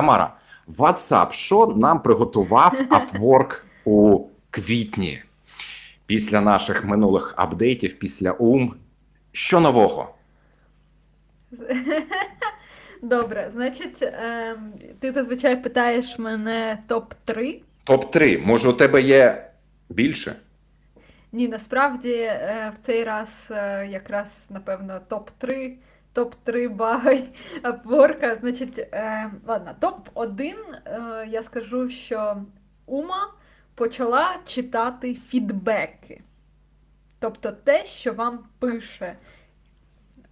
Тамара, WhatsApp, що нам приготував Upwork у квітні після наших минулих апдейтів, після УМ? Що нового? Добре, значить, ем, ти зазвичай питаєш мене топ-3. Топ-3. Може, у тебе є більше? Ні, насправді е, в цей раз е, якраз, напевно, топ-3. Топ-3 багай Апворка. Значить, е, ладно, топ-1 е, я скажу, що Ума почала читати фідбеки. Тобто те, що вам пише.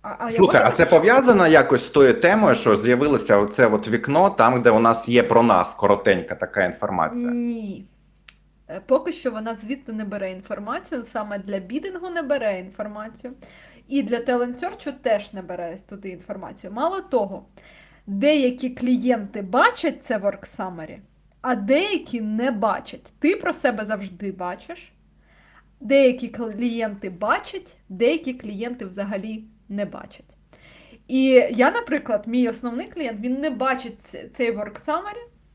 А, а Слухай, а це пов'язано якось з тою темою, що з'явилося оце от вікно, там, де у нас є про нас коротенька така інформація. Ні. Е, Поки що вона звідти не бере інформацію, саме для бідингу не бере інформацію. І для Search теж не бере туди інформацію. Мало того, деякі клієнти бачать це в Work а деякі не бачать. Ти про себе завжди бачиш. Деякі клієнти бачать, деякі клієнти взагалі не бачать. І я, наприклад, мій основний клієнт, він не бачить цей Work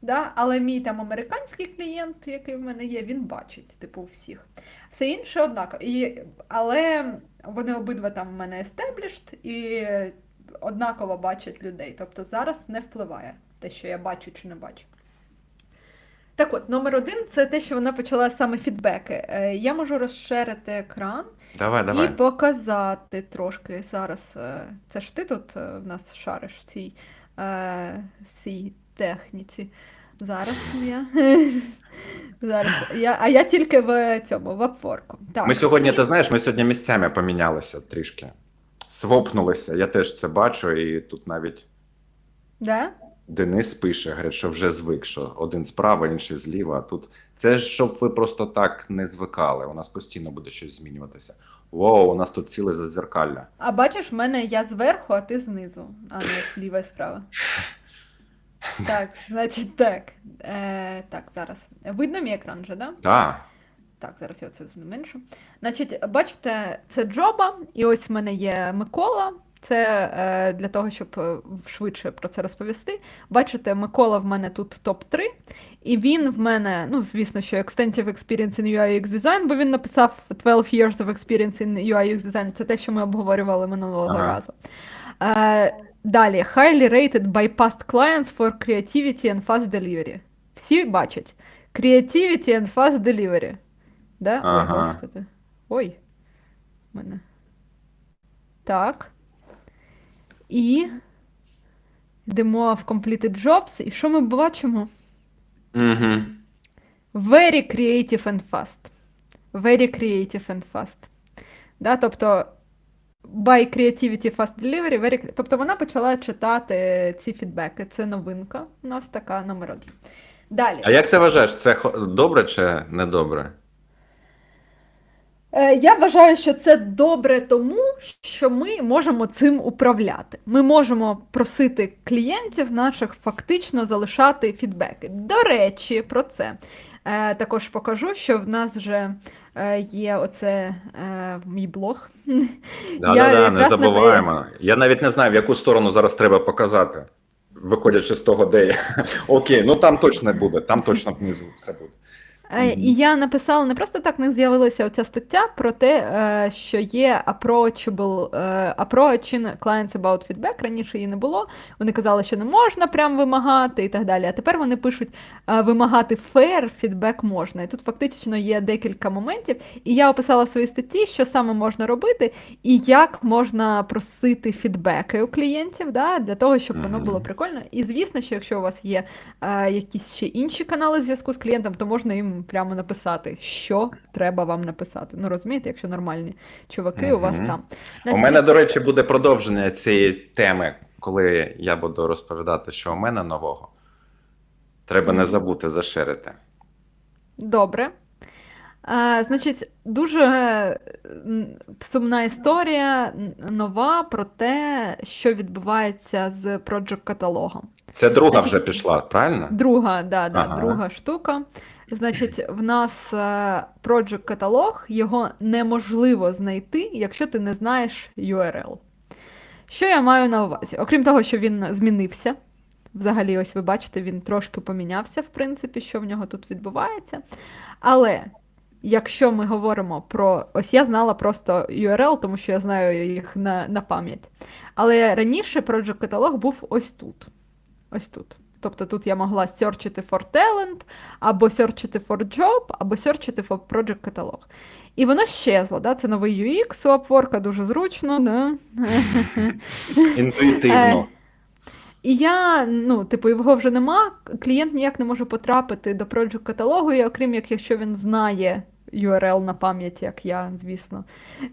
да? але мій там американський клієнт, який в мене є, він бачить, типу, у всіх. Все інше однаково. І, але вони обидва там в мене established і однаково бачать людей. Тобто зараз не впливає те, що я бачу чи не бачу. Так от, номер один це те, що вона почала саме фідбеки. Е, Я можу розширити екран Давай, давай. і показати трошки зараз. е, Це ж ти тут е, в нас шариш в цій, цій техніці. Зараз я. Зараз. Я, а я тільки в цьому, в апворку. Так. Ми сьогодні, ти знаєш, ми сьогодні місцями помінялися трішки. Свопнулися. Я теж це бачу, і тут навіть Да? Денис пише, говорить, що вже звик, що один справа, інший зліва. А тут це ж щоб ви просто так не звикали. У нас постійно буде щось змінюватися. Воу, у нас тут ціле зазеркалля. А бачиш, в мене я зверху, а ти знизу, а не зліва і справа. Так, значить так. Е, так, зараз. Видно мій екран вже, да? Так. Так, зараз я це зменшу. Значить, бачите, це джоба, і ось в мене є Микола. Це е, для того, щоб е, швидше про це розповісти. Бачите, Микола в мене тут топ-3, і він в мене, ну, звісно, що Extensive Experience in UI UX Design, бо він написав 12 years of experience in UI UX Design. Це те, що ми обговорювали минулого Ага. разу. Е, далі, highly rated by past clients for creativity and fast delivery. Всі бачать. Creativity and fast delivery. Да? Ага. Ой, господи. Ой. Мене. Так. І йдемо в completed jobs. І що ми бачимо? Угу. Very creative and fast. Very creative and fast. Да? Тобто, by creativity fast delivery, very... Тобто вона почала читати ці фідбеки. Це новинка у нас така номер один. Далі. А як ти вважаєш, це добре чи не добре? Е, Я вважаю, що це добре тому, що ми можемо цим управляти. Ми можемо просити клієнтів наших фактично залишати фідбеки. До речі, про це також покажу, що в нас вже е, є оце е, мій блог. Да, Я да, да, не забуваємо. Не... Я навіть не знаю, в яку сторону зараз треба показати, виходячи з того, де я. Окей, ну там точно буде, там точно внизу все буде. Е, І я написала не просто так, в них з'явилася оця стаття про те, е, що є approachable, е, approaching clients about feedback. Раніше її не було. Вони казали, що не можна прям вимагати і так далі. А тепер вони пишуть, вимагати fair feedback можна. І тут фактично є декілька моментів. І я описала в своїй статті, що саме можна робити, і як можна просити фідбеки у клієнтів, да, для того, щоб воно було прикольно. І звісно, що якщо у вас є якісь ще інші канали зв'язку з клієнтом, то можна їм прямо написати, що треба вам написати. Ну розумієте, якщо нормальні чуваки у вас там. У мене, до речі, буде продовження цієї теми, коли я буду розповідати, що у мене нового. Треба не забути заширити. Добре. Е, значить, дуже сумна історія нова про те, що відбувається з Project каталогом. Це друга Значить, вже пішла, правильно? Друга, да, да, Ага. друга штука. Значить, в нас е, Project каталог, його неможливо знайти, якщо ти не знаєш URL. Що я маю на увазі? Окрім того, що він змінився, Взагалі, ось ви бачите, він трошки помінявся, в принципі, що в нього тут відбувається. Але якщо ми говоримо про. Ось я знала просто URL, тому що я знаю їх на, на пам'ять. Але раніше Project Catalog був ось тут. Ось тут. Тобто тут я могла серчити for talent, або серчити for job, або серчити for Project Catalog. І воно щезло, да? це новий UX, у Upwork дуже зручно. Да? Інтуїтивно. І я, ну, типу, його вже нема. Клієнт ніяк не може потрапити до Project каталогу, і окрім як якщо він знає URL на пам'яті, як я, звісно.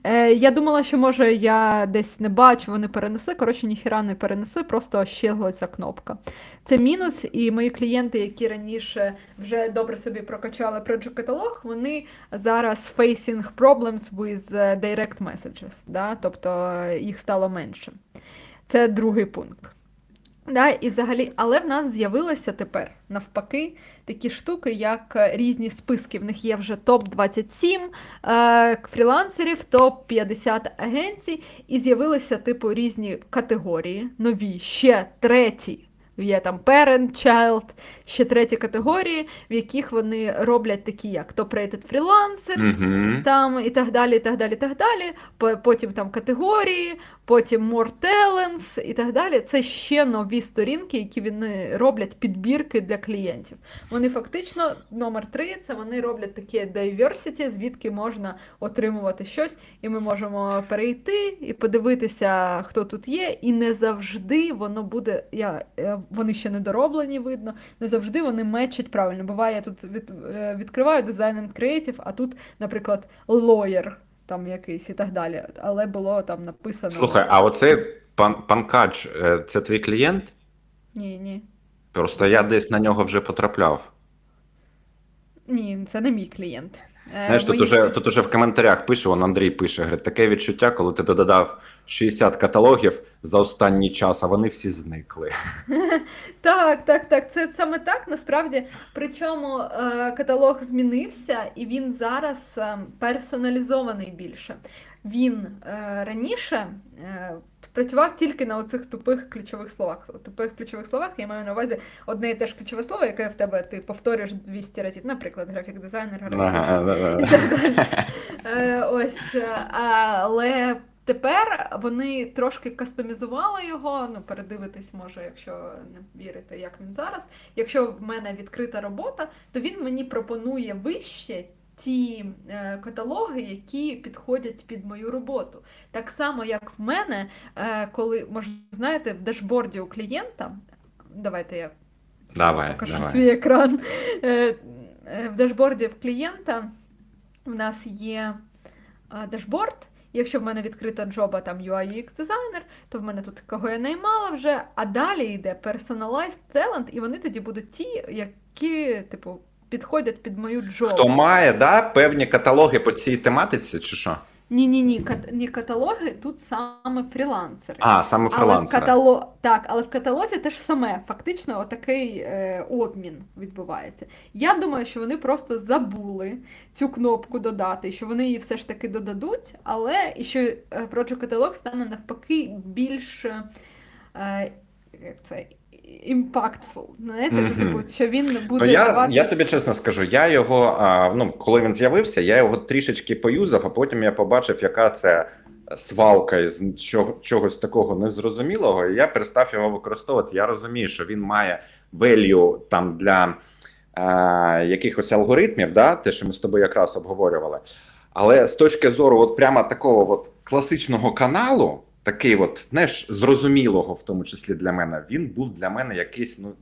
Е, я думала, що може я десь не бачу, вони перенесли. Коротше, ніхіра не перенесли, просто щезла ця кнопка. Це мінус, і мої клієнти, які раніше вже добре собі прокачали Project каталог, вони зараз facing problems with е, direct messages, да? тобто їх стало менше. Це другий пункт. Да, і взагалі, але в нас з'явилися тепер навпаки такі штуки, як е, різні списки. В них є вже топ-27 е, фрілансерів, топ-50 агенцій, і з'явилися типу різні категорії, нові, ще треті. Є там parent, child, ще треті категорії, в яких вони роблять такі, як top-rated freelancers, Мгм. там і так далі, і так далі, і так далі. По- Потім там категорії, потім more talents і так далі. Це ще нові сторінки, які вони роблять підбірки для клієнтів. Вони фактично номер три це вони роблять таке diversity, звідки можна отримувати щось, і ми можемо перейти і подивитися, хто тут є. І не завжди воно буде. Я, е, вони ще не дороблені, видно. Не завжди вони мечать правильно. Буває, я тут від, е, відкриваю дизайн and creative, а тут, наприклад, lawyer там якийсь і так далі. Але було там написано. Слухай, а оцей пан панкач, е, це твій клієнт? Ні, ні. Просто я десь на нього вже потрапляв. Ні, це не мій клієнт. Е, Знаєш, тут уже, тут уже в коментарях пише, он Андрій пише, говорить, таке відчуття, коли ти додав 60 каталогів за останній час, а вони всі зникли. Так, так, так. Це саме так. Насправді, причому е, каталог змінився, і він зараз е, персоналізований більше. Він е, раніше е, працював тільки на оцих тупих ключових словах. Тупих ключових словах я маю на увазі одне і те ж ключове слово, яке в тебе ти повторюєш 200 разів. Наприклад, графік дизайнер, графік. Е, Ось, але тепер вони трошки кастомізували його. Ну, передивитись може, якщо не вірите, як він зараз. Якщо в мене відкрита робота, то він мені пропонує вище. Ті е, каталоги, які підходять під мою роботу. Так само, як в мене, е, коли, може, знаєте, в дашборді у клієнта, давайте я Давай, покажу давай. свій екран. Е, В дашборді в клієнта в нас є дашборд. Якщо в мене відкрита джоба там UI UX дизайнер, то в мене тут кого я наймала вже, а далі йде Personalized Talent, і вони тоді будуть ті, які, типу, підходять під мою джобу. Хто має да, певні каталоги по цій тематиці, чи що? Ні, ні, ні, кат- ні каталоги, тут саме фрілансери. А, саме Але в, катало... так, але в каталозі теж саме, фактично, отакий е, обмін відбувається. Я думаю, що вони просто забули цю кнопку додати, що вони її все ж таки додадуть, але і що е, Project Catalog стане навпаки більш е, як це, impactful. Знаєте, Мгм. типу, що він буде Ну, я, давати... я тобі чесно скажу, я його, а, ну, коли він з'явився, я його трішечки поюзав, а потім я побачив, яка це свалка із чого, чогось такого незрозумілого, і я перестав його використовувати. Я розумію, що він має value там для е, якихось алгоритмів, да, те, що ми з тобою якраз обговорювали. Але з точки зору, от прямо такого от класичного каналу, такий, от, знаєш, зрозумілого, в тому числі для мене, він був для мене якийсь, ну.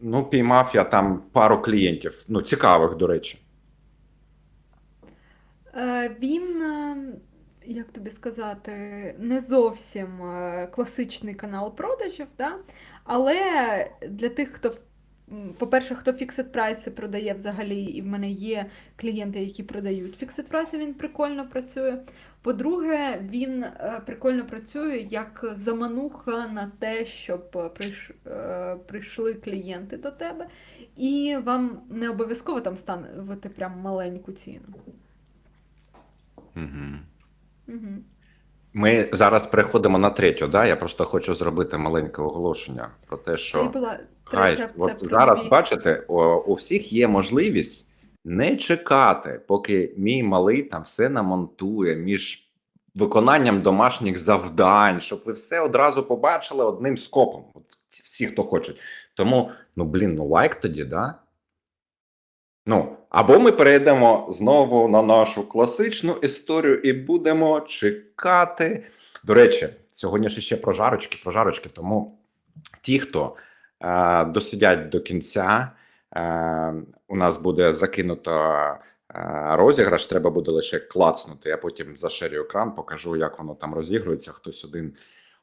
Ну, піймав я там пару клієнтів. Ну, цікавих, до речі. Е, Він, е, як тобі сказати, не зовсім е, класичний канал продажів, да? але для тих, хто, м, по-перше, хто фіксит прайси продає взагалі, і в мене є клієнти, які продають фіксит прайси, він прикольно працює. По-друге, він е, прикольно працює як замануха на те, щоб е, е, прийшли клієнти до тебе, і вам не обов'язково там ставити прям маленьку ціну. Угу. Угу. Ми зараз переходимо на третю. Да? Я просто хочу зробити маленьке оголошення про те, що Хай, от зараз бачите, о, у всіх є можливість не чекати, поки мій малий там все намонтує між виконанням домашніх завдань, щоб ви все одразу побачили одним скопом. От всі, хто хочуть. Тому, ну блін, ну лайк тоді, да? Ну, або ми перейдемо знову на нашу класичну історію і будемо чекати. До речі, сьогодні ж ще про жарочки, про жарочки. Тому ті, хто е, досидять до кінця, е, у нас буде закинуто е, розіграш. Треба буде лише клацнути. Я потім заширю екран, покажу, як воно там розігрується. Хтось один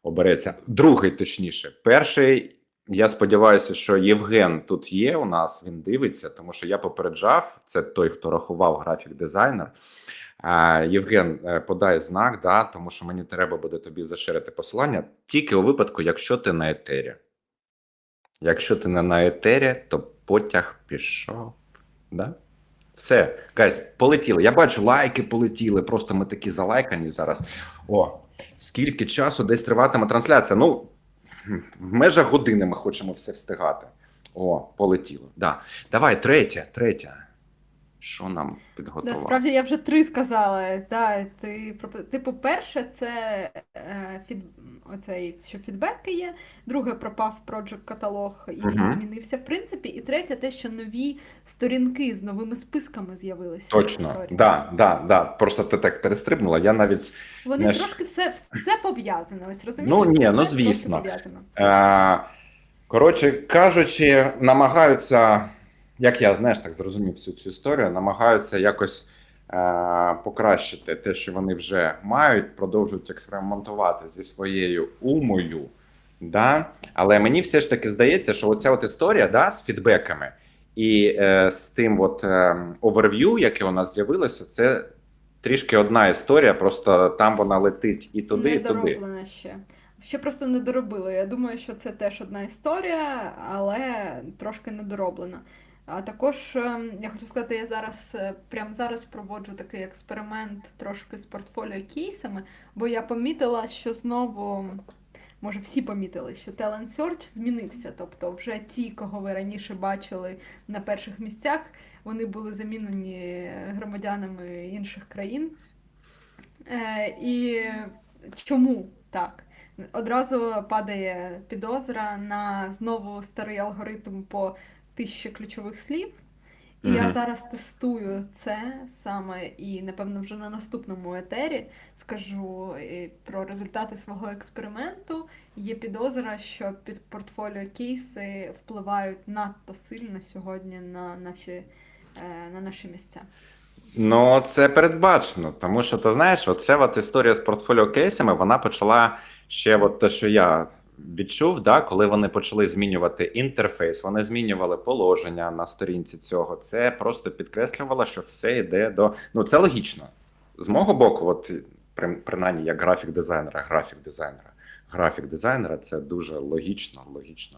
обереться. Другий, точніше, перший. Я сподіваюся, що Євген тут є у нас. Він дивиться, тому що я попереджав. Це той, хто рахував графік дизайнер. Євген, е, подай знак, да, тому що мені треба буде тобі заширити посилання тільки у випадку, якщо ти на етері. Якщо ти не на етері, то потяг пішов. Да? Все, гайс, полетіли. Я бачу, лайки полетіли. Просто ми такі залайкані зараз. О, скільки часу десь триватиме трансляція? Ну, в межах години ми хочемо все встигати. О, полетіло. Да. Давай, третя, третє. Що нам підготував? Насправді я вже три сказала. Да, ти, пропо- типу, перше, це е, фід... оцей, що фідбеки є. Друге, пропав Project каталог і Мгм. змінився в принципі. І третє, те, що нові сторінки з новими списками з'явилися. Точно, Sorry. да, да, да. Просто ти так перестрибнула. Я навіть Вони Знаєш- трошки все, все пов'язано. Ось розумієте? Ну, ні, ну, звісно. Е, коротше кажучи, намагаються, як я знаєш, так зрозумів всю цю історію, намагаються якось е, покращити те, що вони вже мають, продовжують експериментувати зі своєю умою. Да? Але мені все ж таки здається, що оця от історія да, з фідбеками і е, з тим от е, оверв'ю, яке у нас з'явилося, це трішки одна історія, просто там вона летить і туди, і туди. ще. Ще просто не доробили. Я думаю, що це теж одна історія, але трошки не дороблена. А також ем, я хочу сказати, я зараз е, прямо зараз проводжу такий експеримент трошки з портфоліо кейсами, бо я помітила, що знову. Може, всі помітили, що Talent Search змінився. Тобто, вже ті, кого ви раніше бачили на перших місцях, вони були замінені громадянами інших країн. Е, і чому так? Одразу падає підозра на знову старий алгоритм по тисячі ключових слів. І я зараз тестую це саме і, напевно, вже на наступному етері скажу е, про результати свого експерименту. Є підозра, що під портфоліо кейси впливають надто сильно сьогодні на наші, е, на наші місця. Ну, це передбачено, тому що ти знаєш, оця от історія з портфоліо кейсами вона почала ще от те, що я відчув, да, коли вони почали змінювати інтерфейс, вони змінювали положення на сторінці цього. Це просто підкреслювало, що все йде до. Ну, це логічно. З мого боку, от принаймні як графік дизайнера, графік дизайнера. Графік дизайнера це дуже логічно, логічно.